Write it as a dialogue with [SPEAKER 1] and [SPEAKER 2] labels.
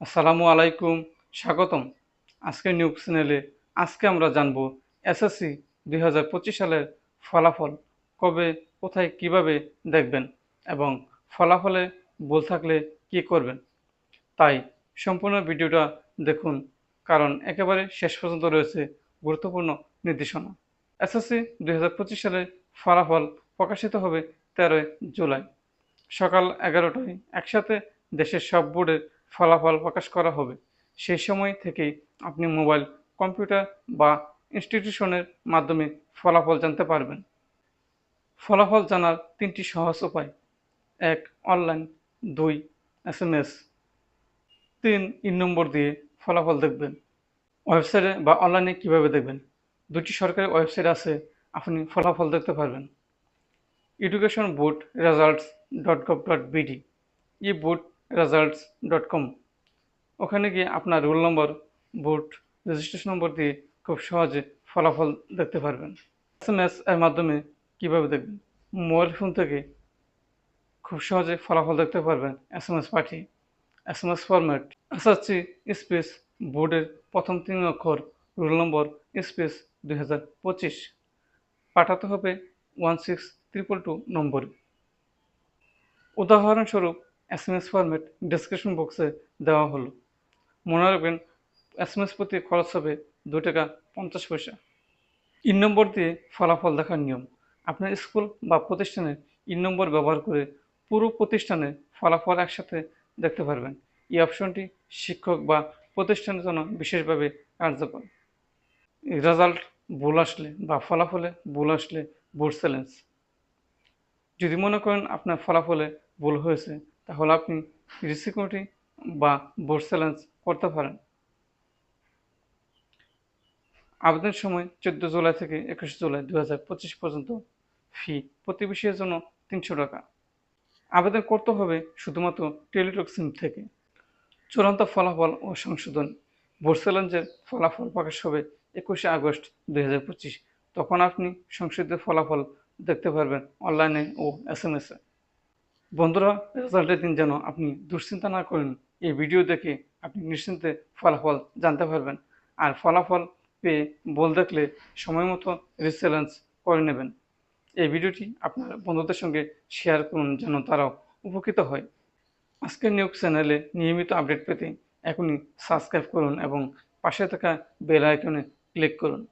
[SPEAKER 1] আসসালামু আলাইকুম, স্বাগতম। আজকের নিউজ চ্যানেলে আজকে আমরা জানব এসএসসি দুই হাজার পঁচিশ সালের ফলাফল কবে, কোথায়, কীভাবে দেখবেন এবং ফলাফলে ভুল থাকলে কি করবেন। তাই সম্পূর্ণ ভিডিওটা দেখুন, কারণ একেবারে শেষ পর্যন্ত রয়েছে গুরুত্বপূর্ণ নির্দেশনা। এসএসসি দুই সালের ফলাফল প্রকাশিত হবে তেরোই জুলাই। সকাল এগারোটায় একসাথে দেশের সব বোর্ডের ফলাফল প্রকাশ করা হবে। সেই সময় থেকেই আপনি মোবাইল, কম্পিউটার বা ইনস্টিটিউশনের মাধ্যমে ফলাফল জানতে পারবেন। ফলাফল জানার তিনটি সহজ উপায়। এক, অনলাইন। দুই এস এম এস তিন, ইন নম্বর দিয়ে ফলাফল দেখবেন। ওয়েবসাইটে বা অনলাইনে কীভাবে দেখবেন? দুটি সরকারি ওয়েবসাইট আছে, আপনি ফলাফল দেখতে পারবেন। Education board results dot gov dot BD. E board results dot com ওখানে গিয়ে আপনার রোল নম্বর বোর্ড রেজিস্ট্রেশন নম্বর দিয়ে খুব সহজে ফলাফল দেখতে পারবেন। এস এম এস এর মাধ্যমে কীভাবে দেখবেন? মোবাইল ফোন থেকে খুব সহজে ফলাফল দেখতে পারবেন এস এম এস পাঠিয়ে। S M S format SSC space বোর্ডের প্রথম তিন অক্ষর রোল নম্বর স্পেস দুই হাজার পঁচিশ। পাঠাতে হবে ওয়ান সিক্স ট্রিপল টু নম্বরে। উদাহরণস্বরূপ S M S format description বক্সে দেওয়া হলো। মনে রাখবেন এস এম এস প্রতি খরচ হবে দু টাকা পঞ্চাশ পয়সা। ইন নম্বর দিয়ে ফলাফল দেখার নিয়ম। আপনার স্কুল বা প্রতিষ্ঠানে ইন নম্বর ব্যবহার করে পুরো প্রতিষ্ঠানে ফলাফল একসাথে দেখতে পারবেন। এই অপশনটি শিক্ষক বা প্রতিষ্ঠানের জন্য বিশেষভাবে কার্যকর। রেজাল্ট ভুল আসলে বা ফলাফলে ভুল আসলে বোর্ড চ্যালেঞ্জ। যদি মনে করেন আপনার ফলাফলে ভুল হয়েছে তাহলে আপনি রিসিকিউরিটি বা বোর্ড করতে পারেন। আবেদনের সময় চোদ্দ জুলাই থেকে একুশ জুলাই দু হাজার পঁচিশ পর্যন্ত ফি প্রতি বিষয়ের জন্য তিনশো টাকা। আবেদন করতে হবে শুধুমাত্র টেলিটক সিম থেকে। চূড়ান্ত ফলাফল ও সংশোধন চ্যালেঞ্জের ফলাফল প্রকাশ হবে একুশে আগস্ট দুই হাজার পঁচিশ। তখন আপনি সংশোধিত ফলাফল দেখতে পারবেন অনলাইনে ও এস এম এসে। বন্ধুরা রেজাল্টের দিন যেন আপনি দুশ্চিন্তা না করেন, এই ভিডিও দেখে আপনি নিশ্চিন্তে ফলাফল জানতে পারবেন। আর ফলাফল পেয়ে বল দেখলে সময় মতো রিচ্যালেঞ্জ করে নেবেন। এই ভিডিওটি আপনার বন্ধুদের সঙ্গে শেয়ার করুন যেন তারাও উপকৃত হয়। আজকের নিউজ চ্যানেলে নিয়মিত আপডেট পেতে এখনই সাবস্ক্রাইব করুন এবং পাশে থাকা বেল আইকনে ক্লিক করুন।